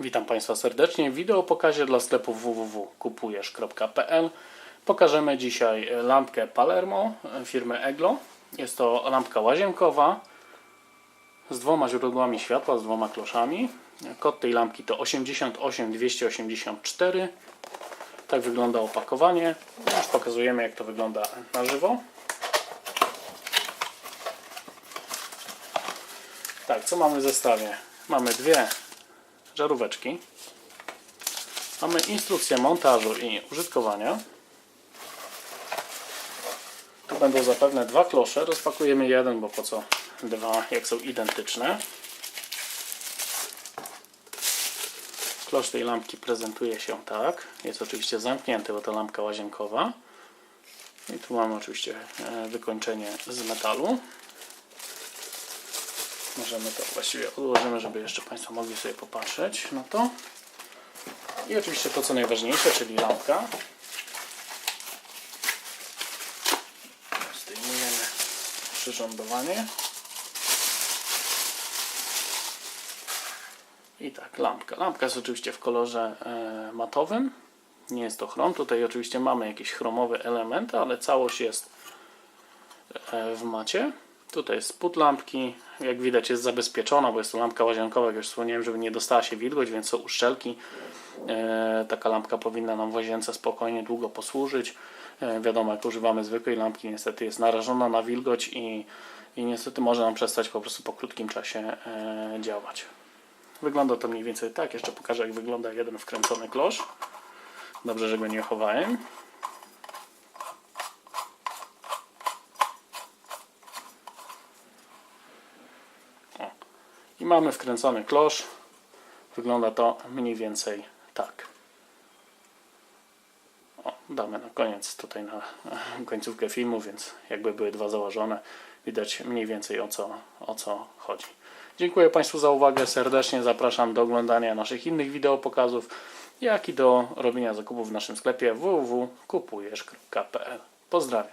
Witam Państwa serdecznie w wideo pokazie dla sklepu www.kupujesz.pl Pokażemy dzisiaj lampkę Palermo firmy Eglo. Jest to lampka łazienkowa z dwoma źródłami światła, z dwoma kloszami. Kod tej lampki to 88284. Tak wygląda opakowanie. Już pokazujemy jak to wygląda na żywo. Tak, co mamy w zestawie? Mamy dwie żaróweczki. Mamy instrukcję montażu i użytkowania. Tu będą zapewne dwa klosze. Rozpakujemy jeden, bo po co dwa, jak są identyczne. Klosz tej lampki prezentuje się tak. Jest oczywiście zamknięty, bo to lampka łazienkowa. I tu mamy oczywiście e, wykończenie z metalu. Możemy to właściwie odłożymy, żeby jeszcze Państwo mogli sobie popatrzeć na to. I oczywiście to, co najważniejsze, czyli lampka. Zdejmujemy przyrządowanie. I tak, lampka. Lampka jest oczywiście w kolorze e, matowym. Nie jest to chrom. Tutaj oczywiście mamy jakieś chromowe elementy, ale całość jest e, w macie. Tutaj jest spód lampki. Jak widać jest zabezpieczona, bo jest to lampka łazienkowa, jak już wspomniałem, żeby nie dostała się wilgoć, więc są uszczelki. E, taka lampka powinna nam w łazience spokojnie długo posłużyć. E, wiadomo, jak używamy zwykłej lampki, niestety jest narażona na wilgoć i, i niestety może nam przestać po prostu po krótkim czasie e, działać. Wygląda to mniej więcej tak. Jeszcze pokażę, jak wygląda jeden wkręcony klosz. Dobrze, że go nie chowałem. I mamy wkręcony klosz. Wygląda to mniej więcej tak. O, damy na koniec tutaj na końcówkę filmu, więc jakby były dwa założone, widać mniej więcej o co, o co chodzi. Dziękuję Państwu za uwagę. Serdecznie zapraszam do oglądania naszych innych wideo pokazów, jak i do robienia zakupów w naszym sklepie www.kupujesz.pl. Pozdrawiam.